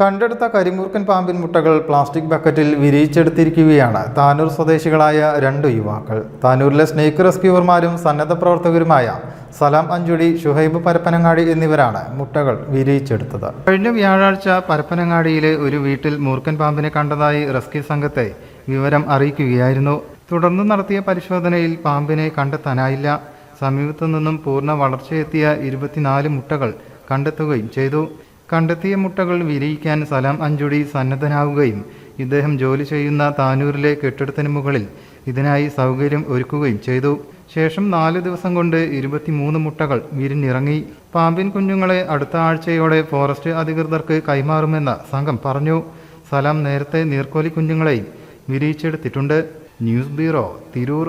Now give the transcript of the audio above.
കണ്ടെടുത്ത കരിമൂർക്കൻ പാമ്പിൻ മുട്ടകൾ പ്ലാസ്റ്റിക് ബക്കറ്റിൽ വിരിയിച്ചെടുത്തിരിക്കുകയാണ്. താനൂർ സ്വദേശികളായ രണ്ട് യുവാക്കൾ. താനൂരിലെ സ്നേക്ക് റെസ്ക്യൂവർമാരും സന്നദ്ധ പ്രവർത്തകരുമായ സലാം അഞ്ചുടി ഷുഹൈബ് പരപ്പനങ്ങാടി എന്നിവരാണ് മുട്ടകൾ വിരിയിച്ചെടുത്തത്. കഴിഞ്ഞ വ്യാഴാഴ്ച പരപ്പനങ്ങാടിയിലെ ഒരു വീട്ടിൽ മൂർക്കൻ പാമ്പിനെ കണ്ടതായി റെസ്ക്യൂ സംഘത്തെ വിവരം അറിയിക്കുകയായിരുന്നു. തുടർന്ന് നടത്തിയ പരിശോധനയിൽ പാമ്പിനെ കണ്ടെത്താനായില്ല. സമീപത്തു നിന്നും പൂർണ വളർച്ചയെത്തിയ ഇരുപത്തിനാല് മുട്ടകൾ കണ്ടെത്തുകയും ചെയ്തു. കണ്ടെത്തിയ മുട്ടകൾ വിരിയിക്കാൻ സലാം അഞ്ചുടി സന്നദ്ധനാവുകയും ഇദ്ദേഹം ജോലി ചെയ്യുന്ന താനൂരിലെ കെട്ടിടത്തിന് മുകളിൽ ഇതിനായി സൗകര്യം ഒരുക്കുകയും ചെയ്തു. ശേഷം നാല് ദിവസം കൊണ്ട് ഇരുപത്തിമൂന്ന് മുട്ടകൾ വിരിഞ്ഞിറങ്ങി. പാമ്പിൻ കുഞ്ഞുങ്ങളെ അടുത്ത ആഴ്ചയോടെ ഫോറസ്റ്റ് അധികൃതർക്ക് കൈമാറുമെന്ന സംഘം പറഞ്ഞു. സലാം നേരത്തെ നീർക്കോലി കുഞ്ഞുങ്ങളെയും വിരിയിച്ചെടുത്തിട്ടുണ്ട്. News bureau Tirur.